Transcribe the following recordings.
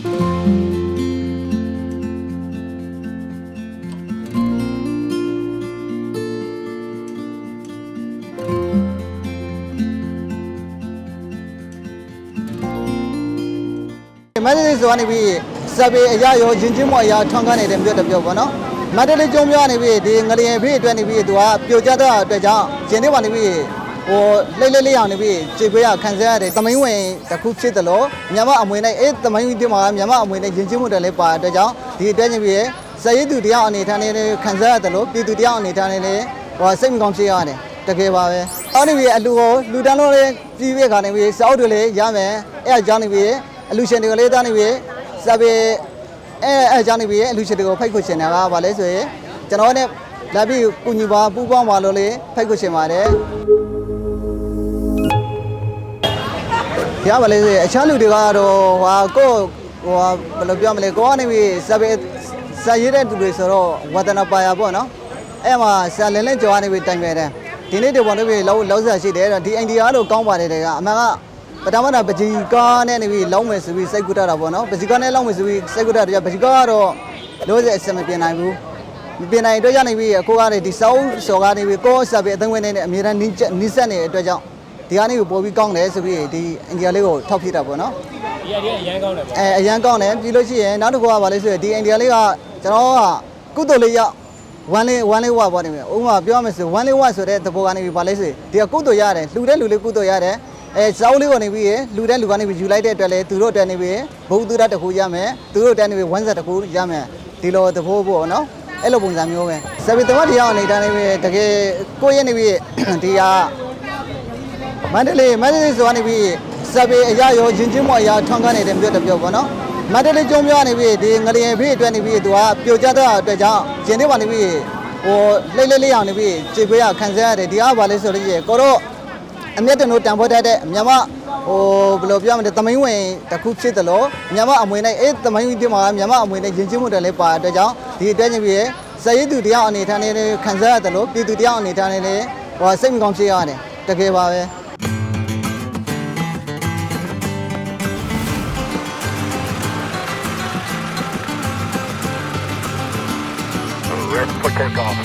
မန္တလေးဆိုကနေပြီးစပယ်အရာရောရင်ချင်းမအရာထွန်းကားနေတဲ့မြို့တစ်ပြောပေါ့နော်မန္တလေးကျုံမြို့ကနေပြီးဒီငလျင်ဖေးအတွက်နေပြီးသူကပြိုကျတဲ့အတွက်ကြောင့်ရှင်တွေကနေပြီး ဟိုလိတ်လိတ်လေးအောင်နေပြီးခြေခွေးရခံစားရတယ်တမိန်ဝင်တစ်ခုဖြစ်တယ်လို့မြန်မာအမွေနဲ့အဲတမိန်ဝင်ဒီမှာမြန်မာအမွေနဲ့ရင်ချင်းမှုတယ်လေးပါတဲ့အတွက်ကြောင့်ဒီအတွက်နေပြီးစရိတ်သူတရားအနေထားနဲ့ခံစားရတယ်လို့ပြည်သူတရားအနေထားနဲ့ဟိုစိတ်မကောင်းဖြစ်ရတယ်တကယ်ပါပဲအော်နေပြီးအလူကိုလူတန်းလို့လေးပြည်ပြခါနေပြီးစောက်တွေလေးရမယ်အဲအကြောင်းနေပြီးအလူရှင်တွေကလေးသားနေပြီစပယ်အဲအဲအကြောင်းနေပြီအလူရှင်တွေကိုဖိတ်ခွရှင်တာကဘာလဲဆိုရင်ကျွန်တော်နဲ့လာပြီးကုညီပါပူပေါင်းပါလို့လေဖိတ်ခွရှင်ပါတယ် ရပါလေဆိုရင်အခြားလူတွေကတော့ဟာကိုယ့်ဟိုဟာဘယ်လိုပြောမလဲကိုကနေပြီးစပယ်စာရေးတဲ့သူတွေဆိုတော့ဝါဒနာပါရပေါ့နော်အဲ့မှာဆာလင်းလင်းကြော်ကနေပြီးတိုင်ပြတယ်ဒီနေ့ဒီပေါ်နေပြီးလောက်လောက်ဆာရှိတယ်ဒီအိန္ဒိယလို့ကောင်းပါတယ်တဲ့ကအမှန်ကပထမတော့ပကြီးကားနဲ့နေပြီးလောင်းမယ်ဆိုပြီးစိတ်ကူတာတာပေါ့နော်ပကြီးကားနဲ့လောင်းမယ်ဆိုပြီးစိတ်ကူတာတော့ပကြီးကားကတော့လို့စေအစမပြင်နိုင်ဘူးမပြင်နိုင်အတွက်ကြောင့်နေပြီးအခုကလည်းဒီစောင်းစော်ကနေပြီးကိုယ်ဆက်ပြီးအသုံးဝင်နေတဲ့အမြဲတမ်းနီးချက်နီးစက်နေတဲ့အတွက်ကြောင့် ဒီကနေကိုပို့ပြီးကောင်းတယ်ဆိုပြီးဒီအိန္ဒိယလေးကိုထောက်ဖြစ်တာပေါ့နော်ဒီအရင်အရန်ကောင်းတယ်ပေါ့အဲအရန်ကောင်းတယ်ပြီးလို့ရှိရင်နောက်တစ်ခုကဘာလဲဆိုရင်ဒီအိန္ဒိယလေးကကျွန်တော်ကကုသိုလ်လေးရောက်ဝမ်းလေးဝမ်းလေးဝပေါ့နေပြီဥပမာပြောရမယ်ဆိုဝမ်းလေးဝဆိုတဲ့သဘောကနေပြီးဘာလဲဆိုရင်ဒီကကုသိုလ်ရတယ်လှူတဲ့လူလေးကုသိုလ်ရတယ်အဲစောင်းလေးကနေပြီးရလှူတဲ့လူကနေပြီးယူလိုက်တဲ့အတွက်လေသူတို့အတွက်နေပြီးဘုသူရတစ်ခုရမယ်သူတို့အတွက်နေပြီးဝမ်းဆက်တစ်ခုရမယ်ဒီလိုသဘောပေါ့နော်အဲ့လိုပုံစံမျိုးပဲစပီတမတ်တရားအနေနဲ့နေပြီးတကယ်ကိုယ့်ရဲ့နေပြီးဒီဟာ မန္တလေးမန္တလေးဆိုကနေပြီးစပယ်အရာရောရင်ချင်းမအရာထွန်းကားနေတဲ့မြို့တစ်ပြောပေါ့နော်မန္တလေးကျုံမြို့ကနေပြီးဒီငလျင်ဖေးအတွက်နေပြီးသူကပြိုကျတဲ့အတွက်ကြောင့်ရင်တွေပါနေပြီးဟိုလိတ်လိတ်လေးအောင်နေပြီးခြေခွေးရခံစားရတယ်ဒီအားပါလဲဆိုလို့ရှိရင်ကိုတော့အမျက်တနိုးတန်ဖိုးတတ်တဲ့မြန်မာဟိုဘယ်လိုပြောမလဲတမိန်ဝင်တစ်ခုဖြစ်တယ်လို့မြန်မာအမွေနဲ့အဲတမိန်ဝင်ဒီမှာမြန်မာအမွေနဲ့ရင်ချင်းမှုတယ်လေးပါတဲ့အတွက်ကြောင့်ဒီအတွက်နေပြီးစရိတ်သူတရားအနေထားနဲ့ခံစားရတယ်လို့ပြည်သူတရားအနေထားနဲ့ဟိုစိတ်မကောင်းဖြစ်ရတယ်တကယ်ပါပဲ Ready for takeoff.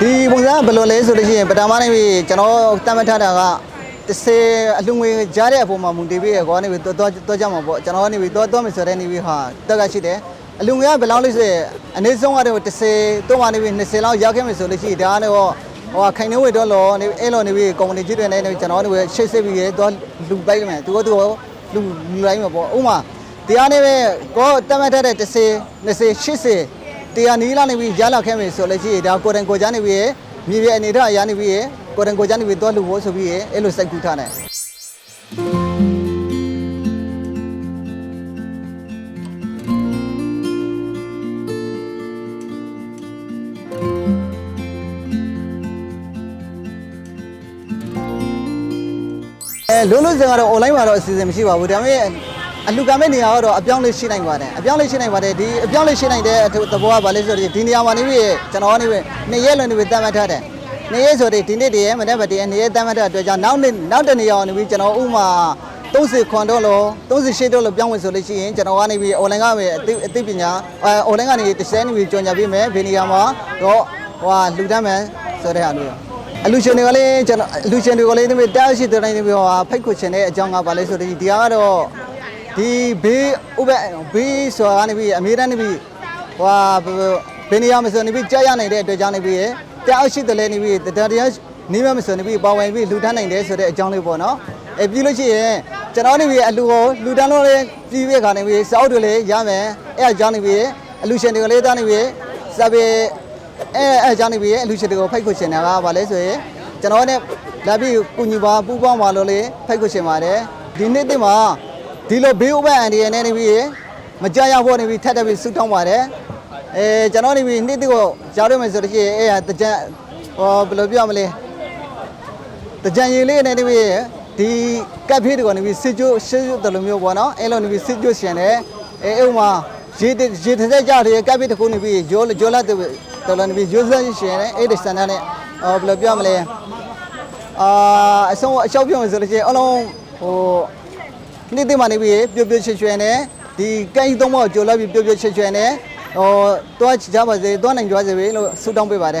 ဒီပုံစံကဘယ်လိုလဲဆိုလို့ရှိရင်ပထမနေပြီကျွန်တော်တတ်မှတ်ထားတာက 30အလှငွေကြားတဲ့အပေါ်မှာမူတည်ပြီးရကောနေပြီတော့တော့ကြမှာပေါ့ကျွန်တော်ကနေပြီတော့တော့မယ်ဆိုတဲ့နေပြီဟာတက်ကရှိတယ်အလှငွေကဘယ်လောက်လဲဆိုရင်အနည်းဆုံးကတော့30တော့မှနေပြီ20လောက်ရောက်ခဲ့မယ်ဆိုလို့ရှိရင်ဒါကတော့ဟိုခိုင်နေဝေတော့လောနေအဲ့လိုနေပြီကုမ္ပဏီကြီးတွေနဲ့နေကျွန်တော်တို့ရှိတ်စစ်ပြီးရတော့လူပိုက်မယ်သူကသူလူလူလိုက်မှာပေါ့ဥမာတရားနေပဲကိုတတ်မှတ်ထားတဲ့30 20 80တရားနီးလာနေပြီးရလာခဲ့မယ်ဆိုလို့ရှိရင်ဒါကိုယ်တိုင်ကိုယ်ချားနေပြီး မြေပြအနေထားရနေပြီးကိုယ်တိုင်ကိုယ်ချားနေပြီးတော့လူဖို့ဆိုပြီးအဲ့လိုစိတ်ကူးထားတယ်အဲလုံးလုံးစင်ကတော့ online မှာတော့အစီအစဉ်မရှိပါဘူးဒါပေမဲ့ အလူကမဲ့နေရာကတော့အပြောင်းလေးရှိနိုင်ပါတယ်အပြောင်းလေးရှိနိုင်ပါတယ်ဒီအပြောင်းလေးရှိနိုင်တဲ့သဘောကဘာလဲဆိုတော့ဒီနေရာမှာနေပြီးကျွန်တော်နေပြီးနှစ်ရက်လုံးနေပြီးတတ်မှတ်ထားတယ်နှစ်ရက်ဆိုတော့ဒီနေ့တည်းရဲ့မနေ့ကတည်းကနှစ်ရက်တတ်မှတ်ထားတဲ့အတွက်ကြောင့်နောက်နေ့နောက်တနေရာနေပြီးကျွန်တော်ဥမာ30ခွန်တော့လို့38တော့လို့ပြောင်းဝင်ဆိုလို့ရှိရင်ကျွန်တော်ကနေပြီး online ကပဲအသိအသိပညာအဲ online ကနေတစ်စဲနေပြီးကြော်ညာပေးမယ်ဘယ်နေရာမှာတော့ဟိုဟာလူတန်းမယ်ဆိုတဲ့ဟာမျိုးအလူရှင်တွေကလည်းကျွန်တော်အလူရှင်တွေကလည်းဒီမဲ့တားရှိတဲ့တိုင်းတွေဟောဖိတ်ခွချင်တဲ့အကြောင်းကဘာလဲဆိုတော့ဒီဟာကတော့ ဒီဘေးဥပဘေးဆိုတာကနေပြီးအမေရိကန်နေပြီးဟွာဘယ်နေရာမှာဆိုနေပြီးကြားရနိုင်တဲ့အတွက်ကြောင့်နေပြီးတားရှိတဲ့လည်းနေပြီးတရားတရားနေမမဆိုနေပြီးပါဝင်ပြီးလူထမ်းနိုင်တယ်ဆိုတဲ့အကြောင်းလေးပေါ့နော်အဲပြီးလို့ရှိရင်ကျွန်တော်နေပြီးအလူကိုလူတန်းလို့လည်းပြီးပြီးခါနေပြီးစောက်တွေလည်းရမယ်အဲအကြောင်းနေပြီးအလူရှင်တွေကလည်းတားနေပြီးစပယ်အဲအဲအကြောင်းနေပြီးအလူရှင်တွေကိုဖိတ်ခွရှင်တာကဘာလဲဆိုရင်ကျွန်တော်နဲ့လာပြီးကုညီပါပူပေါင်းပါလို့လေဖိတ်ခွရှင်ပါတယ်ဒီနေ့တင်မှာ ဒီလိုဘေးဥပအန်ဒီရနဲ့နေပြီးမကြရဖို့နေပြီးထပ်တက်ပြီးဆူတောင်းပါတယ်အဲကျွန်တော်နေပြီးနေ့တင်ကိုရောက်ရမယ်ဆိုတော့ရှိရင်အဲဟာတကြဟောဘယ်လိုပြောမလဲတကြံရည်လေးနဲ့နေပြီးဒီကပ်ဖေးတွေကနေပြီးစစ်ကျိုးစစ်ကျိုးတယ်လို့မျိုးပေါ့နော်အဲ့လိုနေပြီးစစ်ကျိုးရှင်တယ်အဲအဲ့ဥမာရေတရေတစ်စက်ကြတယ်ကပ်ဖေးတစ်ခုနေပြီးဂျိုးဂျိုးလာတယ်တော်လို့နေပြီးဂျိုးစက်ရှင်တယ်အဲ့ဒီစံနဲ့အော်ဘယ်လိုပြောမလဲအာအဆုံးအလျှောက်ပြောမယ်ဆိုလို့ရှိရင်အလုံးဟို နေ့တိမှနေပြီးပြပြချွှဲချွှဲနဲ့ဒီကိုင်းသုံးမောက်ကြိုလာပြီးပြပြချွှဲချွှဲနဲ့ဟိုတွားချကြပါစေတွားနိုင်ကြပါစေလို့ဆုတောင်းပေးပါတယ်